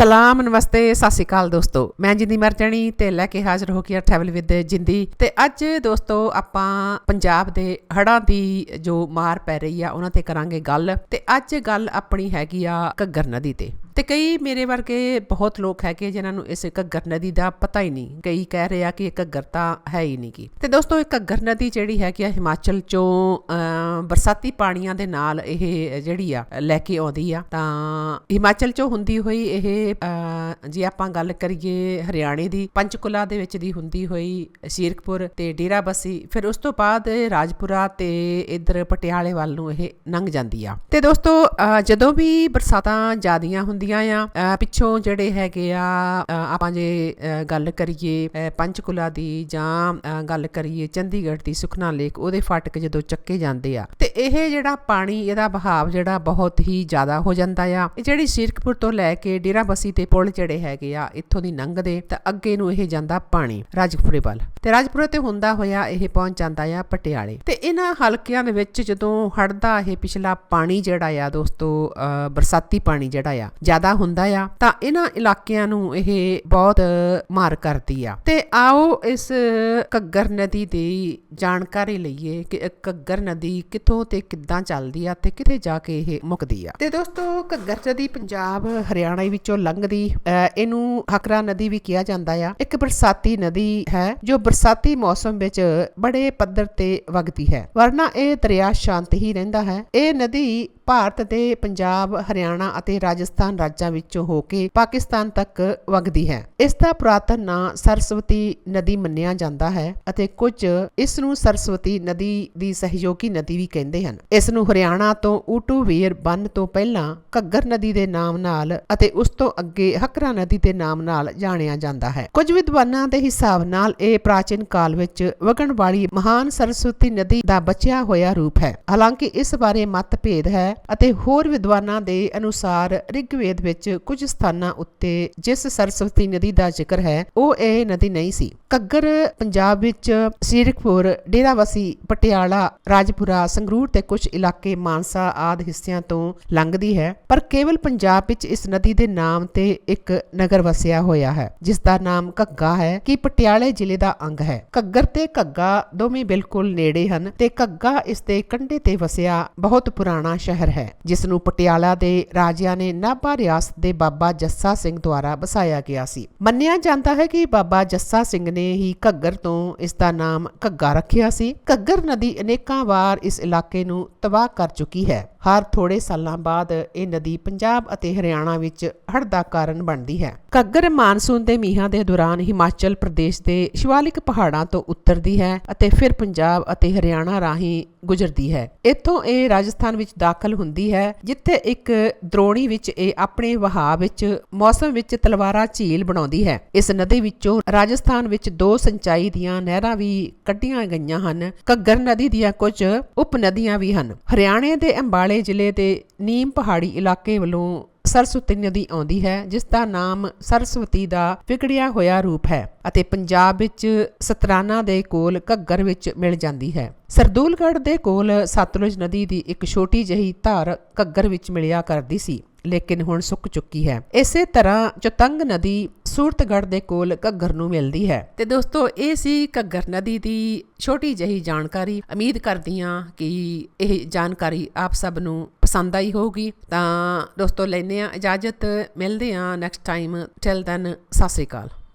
ਸਲਾਮ ਨਮਸਤੇ ਸਤਿ ਸ਼੍ਰੀ ਅਕਾਲ ਦੋਸਤੋ। ਮੈਂ ਜਿੰਦੀ ਮਰਜਣੀ ਤੇ ਲੈ ਕੇ ਹਾਜ਼ਰ ਹੋ ਗਿਆ ਟਰੈਵਲ ਵਿਦ ਜਿੰਦੀ। ਤੇ ਅੱਜ ਦੋਸਤੋ ਆਪਾਂ ਪੰਜਾਬ ਦੇ ਹੜ੍ਹਾਂ ਦੀ ਜੋ ਮਾਰ ਪੈ ਰਹੀ ਆ, ਉਹਨਾਂ ਤੇ ਕਰਾਂਗੇ ਗੱਲ। ਤੇ ਅੱਜ ਗੱਲ ਆਪਣੀ ਹੈਗੀ ਆ ਘੱਗਰ ਨਦੀ ਤੇ। ਤੇ ਕਈ ਮੇਰੇ ਵਰਗੇ ਬਹੁਤ ਲੋਕ ਹੈਗੇ ਜਿਨ੍ਹਾਂ ਨੂੰ ਇਸ ਘੱਗਰ ਨਦੀ ਦਾ ਪਤਾ ਹੀ ਨਹੀਂ। ਕਈ ਕਹਿ ਰਹੇ ਆ ਕਿ ਇਹ ਘੱਗਰ ਤਾਂ ਹੈ ਹੀ ਨਹੀਂ ਕੀ ਤੇ ਦੋਸਤੋ ਇਹ ਘੱਗਰ ਨਦੀ ਜਿਹੜੀ ਹੈਗੀ ਆ ਹਿਮਾਚਲ ਚੋਂ ਬਰਸਾਤੀ ਪਾਣੀਆਂ ਦੇ ਨਾਲ ਇਹ ਜਿਹੜੀ ਆ ਲੈ ਕੇ ਆਉਂਦੀ ਆ। ਤਾਂ ਹਿਮਾਚਲ ਚੋਂ ਹੁੰਦੀ ਹੋਈ ਇਹ ਜੇ ਆਪਾਂ ਗੱਲ ਕਰੀਏ ਹਰਿਆਣੇ ਦੀ, ਪੰਚਕੁਲਾ ਦੇ ਵਿੱਚ ਦੀ ਹੁੰਦੀ ਹੋਈ ਸ਼ੀਰਕਪੁਰ ਤੇ ਡੇਰਾਬੱਸੀ ਫਿਰ ਉਸ ਤੋਂ ਬਾਅਦ ਰਾਜਪੁਰਾ ਤੇ ਇਧਰ ਪਟਿਆਲੇ ਵੱਲ ਨੂੰ ਇਹ ਲੰਘ ਜਾਂਦੀ ਆ। ਤੇ ਦੋਸਤੋ ਜਦੋਂ ਵੀ ਬਰਸਾਤਾਂ ਜ਼ਿਆਦੀਆਂ ਹੁੰਦੀਆਂ ਆ ਪਿੱਛੋਂ ਜਿਹੜੇ ਹੈਗੇ ਆ ਆਪਾਂ ਜੇ ਅ, ਗੱਲ ਕਰੀਏ ਅ, ਪੰਚਕੁਲਾ ਦੀ ਜਾਂ ਗੱਲ ਕਰੀਏ ਚੰਡੀਗੜ੍ਹ ਦੀ ਸੁਖਨਾ ਲੇਕ ਉਹਦੇ ਫਾਟਕ ਜਦੋਂ ਚੱਕੇ ਜਾਂਦੇ ਆ ਤੇ ਇਹ ਜਿਹੜਾ ਪਾਣੀ, ਇਹਦਾ ਬਹਾਵ ਜਿਹੜਾ ਬਹੁਤ ਹੀ ਜ਼ਿਆਦਾ ਹੋ ਜਾਂਦਾ ਆ। ਇਹ ਜਿਹੜੀ ਸ਼ਿਰਕਪੁਰ ਤੋਂ ਲੈ ਕੇ ਡੇਰਾ ਡੇਰਾਬੱਸੀ ਤੇ ਪੁਲ ਜਿਹੜੇ ਹੈਗੇ ਆ, ਇੱਥੋਂ ਦੀ ਲੰਘਦੇ ਤਾਂ ਅੱਗੇ ਨੂੰ ਇਹ ਜਾਂਦਾ ਪਾਣੀ, ਰਾਜਪੁਰੇ ਵੱਲ। ਤੇ ਰਾਜਪੁਰੇ ਤੇ ਹੁੰਦਾ ਹੋਇਆ ਇਹ ਪਹੁੰਚ ਜਾਂਦਾ ਆ ਪਟਿਆਲੇ। ਤੇ ਇਹਨਾਂ ਹਲਕਿਆਂ ਦੇ ਵਿੱਚ ਜਦੋਂ ਹੜਦਾ ਇਹ ਪਿਛਲਾ ਪਾਣੀ ਜਿਹੜਾ ਆ ਦੋਸਤੋ ਬਰਸਾਤੀ ਪਾਣੀ ਜਿਹੜਾ ਆ, ਜ਼ਿਆਦਾ ਹੁੰਦਾ ਆ, ਤਾਂ ਇਹਨਾਂ ਇਲਾਕਿਆਂ ਨੂੰ ਇਹ ਬਹੁਤ ਮਾਰ ਕਰਦੀ ਆ। ਤੇ ਆਓ ਇਸ ਘੱਗਰ ਨਦੀ ਦੀ ਜਾਣਕਾਰੀ ਲਈਏ ਕਿ ਇਹ ਘੱਗਰ ਨਦੀ ਕਿੱਥੋਂ ਤੇ ਕਿੱਦਾਂ ਚੱਲਦੀ ਆ ਤੇ ਕਿੱਥੇ ਜਾ ਕੇ ਇਹ ਮੁੱਕਦੀ ਆ। ਤੇ ਦੋਸਤੋ ਘੱਗਰ ਨਦੀ ਪੰਜਾਬ ਹਰਿਆਣਾ ਵਿੱਚੋਂ ਲੰਘਦੀ ਅ, ਇਹਨੂੰ ਹਕਰਾ ਨਦੀ ਵੀ ਕਿਹਾ ਜਾਂਦਾ ਆ। ਇੱਕ ਬਰਸਾਤੀ ਨਦੀ ਹੈ ਜੋ ਬਰਸਾਤੀ ਮੌਸਮ ਵਿੱਚ ਬੜੇ ਪੱਧਰ ਤੇ ਵਗਦੀ ਹੈ। ਵਰਨਾ ਇਹ ਦਰਿਆ ਸ਼ਾਂਤ ਹੀ ਰਹਿੰਦਾ ਹੈ। ਇਹ ਨਦੀ ਭਾਰਤ ਦੇ ਪੰਜਾਬ, ਹਰਿਆਣਾ ਅਤੇ ਰਾਜਸਥਾਨ ਰਾਜਾਂ ਵਿੱਚੋਂ ਹੋ ਕੇ ਪਾਕਿਸਤਾਨ ਤੱਕ ਵਗਦੀ ਹੈ। ਇਸ ਦਾ ਪੁਰਾਤਨ ਨਾਂ ਸਰਸਵਤੀ ਨਦੀ ਮੰਨਿਆ ਜਾਂਦਾ ਹੈ ਅਤੇ ਕੁਝ ਇਸ ਨੂੰ ਸਰਸਵਤੀ ਨਦੀ ਦੀ ਸਹਿਯੋਗੀ ਨਦੀ ਵੀ ਕਹਿੰਦੇ ਹਨ। ਇਸ ਨੂੰ ਹਰਿਆਣਾ ਤੋਂ ਊਟੂ ਵੀਰ ਬੰਨ ਤੋਂ ਪਹਿਲਾਂ ਘੱਗਰ ਨਦੀ ਦੇ ਨਾਮ ਨਾਲ ਅਤੇ ਉਸ ਤੋਂ ਅੱਗੇ ਹਕਰਾ ਨਦੀ ਦੇ ਨਾਮ ਨਾਲ ਜਾਣਿਆ ਜਾਂਦਾ ਹੈ। ਕੁਝ ਵਿਦਵਾਨਾਂ ਦੇ ਹਿਸਾਬ ਨਾਲ ਇਹ ਪ੍ਰਾਚੀਨ ਕਾਲ ਵਿੱਚ ਵਗਣ ਵਾਲੀ ਮਹਾਨ ਸਰਸਵਤੀ ਨਦੀ ਦਾ ਬਚਿਆ ਹੋਇਆ ਰੂਪ ਹੈ। ਹਾਲਾਂਕਿ ਇਸ ਬਾਰੇ ਮਤਭੇਦ ਹੈ ਅਤੇ ਹੋਰ ਵਿਦਵਾਨਾਂ ਦੇ ਅਨੁਸਾਰ ਰਿਗਵੇਦ ਵਿੱਚ ਕੁਝ ਸਥਾਨਾਂ ਉੱਤੇ ਜਿਸ ਸਰਸਵਤੀ ਨਦੀ ਦਾ ਜ਼ਿਕਰ ਹੈ, ਉਹ ਇਹ ਨਦੀ ਨਹੀਂ ਸੀ। ਘੱਗਰ ਪੰਜਾਬ ਵਿੱਚ ਸੀਰਕਪੁਰ ਡੇਰਾਵਸੀ, ਪਟਿਆਲਾ, ਰਾਜਪੁਰਾ, ਸੰਗਰੂਰ ਤੇ ਕੁਝ ਇਲਾਕੇ ਮਾਨਸਾ ਆਦਿ ਹਿੱਸਿਆਂ ਤੋਂ ਲੰਘਦੀ ਹੈ, ਪਰ ਕੇਵਲ ਪੰਜਾਬ ਵਿੱਚ ਇਸ ਨਦੀ ਦੇ ਨਾਮ ਤੇ ਇੱਕ ਨਗਰ ਵਸਿਆ ਹੋਇਆ ਹੈ, ਜਿਸ ਦਾ ਨਾਮ ਘੱਗਾ ਹੈ, ਕਿ ਪਟਿਆਲੇ ਜ਼ਿਲ੍ਹੇ ਦਾ ਅੰਗ ਹੈ। ਘੱਗਰ ਤੇ ਘੱਗਾ ਦੋਵੇਂ ਬਿਲਕੁਲ ਨੇੜੇ ਹਨ ਤੇ ਘੱਗਾ ਇਸ ਦੇ ਕੰਢੇ ਤੇ ਵਸਿਆ ਬਹੁਤ ਪੁਰਾਣਾ ਸ਼ਹਿਰ ਹੈ ਜਿਸ ਨੂੰ ਪਟਿਆਲਾ ਦੇ ਰਾਜਿਆਂ ਨੇ ਨਾਭਾ ਰਿਆਸਤ ਦੇ ਬਾਬਾ ਜੱਸਾ ਸਿੰਘ ਦੁਆਰਾ ਵਸਾਇਆ ਗਿਆ ਸੀ। ਮੰਨਿਆ ਜਾਂਦਾ ਹੈ ਕਿ ਬਾਬਾ ਜੱਸਾ ਸਿੰਘ ਨੇ ਹੀ ਘੱਗਰ ਤੋਂ ਇਸ ਦਾ ਨਾਮ ਘੱਗਾ ਰੱਖਿਆ ਸੀ। ਘੱਗਰ ਨਦੀ ਅਨੇਕਾਂ ਵਾਰ ਇਸ ਇਲਾਕੇ ਨੂੰ ਤਬਾਹ ਕਰ ਚੁੱਕੀ ਹੈ। ਹਰ ਥੋੜੇ ਸਾਲਾਂ ਬਾਅਦ ਇਹ ਨਦੀ ਪੰਜਾਬ ਅਤੇ ਹਰਿਆਣਾ ਵਿੱਚ ਹੜ੍ਹ ਦਾ ਕਾਰਨ ਬਣਦੀ ਹੈ। ਘੱਗਰ ਮਾਨਸੂਨ ਦੇ ਮੀਂਹਾਂ ਦੇ ਦੌਰਾਨ ਹਿਮਾਚਲ ਪ੍ਰਦੇਸ਼ ਦੇ ਸ਼ਿਵਾਲਿਕ ਪਹਾੜਾਂ ਤੋਂ ਉਤਰਦੀ ਹੈ ਅਤੇ ਫਿਰ ਪੰਜਾਬ ਅਤੇ ਹਰਿਆਣਾ ਰਾਹੀਂ ਗੁਜ਼ਰਦੀ ਹੈ। ਇੱਥੋਂ ਇਹ ਰਾਜਸਥਾਨ ਵਿੱਚ ਦਾਖਲ ਹੁੰਦੀ ਹੈ, ਜਿੱਥੇ ਇੱਕ ਦਰੋਣੀ ਵਿੱਚ ਇਹ ਆਪਣੇ ਵਹਾਅ ਵਿੱਚ ਮੌਸਮ ਵਿੱਚ ਤਲਵਾਰਾ ਝੀਲ ਬਣਾਉਂਦੀ ਹੈ। ਇਸ ਨਦੀ ਵਿੱਚੋਂ ਰਾਜਸਥਾਨ ਵਿੱਚ ਦੋ ਸਿੰਚਾਈ ਦੀਆਂ ਨਹਿਰਾਂ ਵੀ ਕੱਢੀਆਂ ਗਈਆਂ ਹਨ। ਘੱਗਰ ਨਦੀ ਦੀਆਂ ਕੁਝ ਉਪ ਨਦੀਆਂ ਵੀ ਹਨ। ਹਰਿਆਣੇ ਦੇ ਅੰਬਾਲੇ ਜ਼ਿਲ੍ਹੇ ਦੇ ਨੀਮ ਪਹਾੜੀ ਇਲਾਕੇ ਵੱਲੋਂ ਸਰਸਵਤੀ ਨਦੀ ਆਉਂਦੀ ਹੈ, ਜਿਸ ਦਾ ਨਾਮ ਸਰਸਵਤੀ ਦਾ ਵਿਗੜਿਆ ਹੋਇਆ ਰੂਪ ਹੈ ਅਤੇ ਪੰਜਾਬ ਵਿੱਚ ਸਤਰਾਨਾ ਦੇ ਕੋਲ ਘੱਗਰ ਵਿੱਚ ਮਿਲ ਜਾਂਦੀ ਹੈ। ਸਰਦੂਲਗੜ੍ਹ ਦੇ ਕੋਲ ਸਤਲੁਜ ਨਦੀ ਦੀ ਇੱਕ ਛੋਟੀ ਜਿਹੀ ਧਾਰ ਘੱਗਰ ਵਿੱਚ ਮਿਲਿਆ ਕਰਦੀ ਸੀ। ਲੇਕਿਨ ਹੁਣ ਸੁੱਕ ਚੁੱਕੀ ਹੈ। ਇਸੇ ਤਰ੍ਹਾਂ ਚਤੰਗ ਨਦੀ ਸੂਰਤਗੜ੍ਹ ਦੇ ਕੋਲ ਘੱਗਰ ਨੂੰ ਮਿਲਦੀ ਹੈ। ਤੇ ਦੋਸਤੋ, ਇਹ ਸੀ ਘੱਗਰ ਨਦੀ ਦੀ ਛੋਟੀ ਜਿਹੀ ਜਾਣਕਾਰੀ। ਉਮੀਦ ਕਰਦੀ ਹਾਂ ਕਿ ਇਹ ਜਾਣਕਾਰੀ ਆਪ ਸਭ ਨੂੰ ਪਸੰਦ ਆਈ ਹੋਊਗੀ। ਤਾਂ ਦੋਸਤੋ ਲੈਨੇ ਆ ਇਜਾਜ਼ਤ। ਮਿਲਦੇ ਆ next time till then Sat Sri ਅਕਾਲ।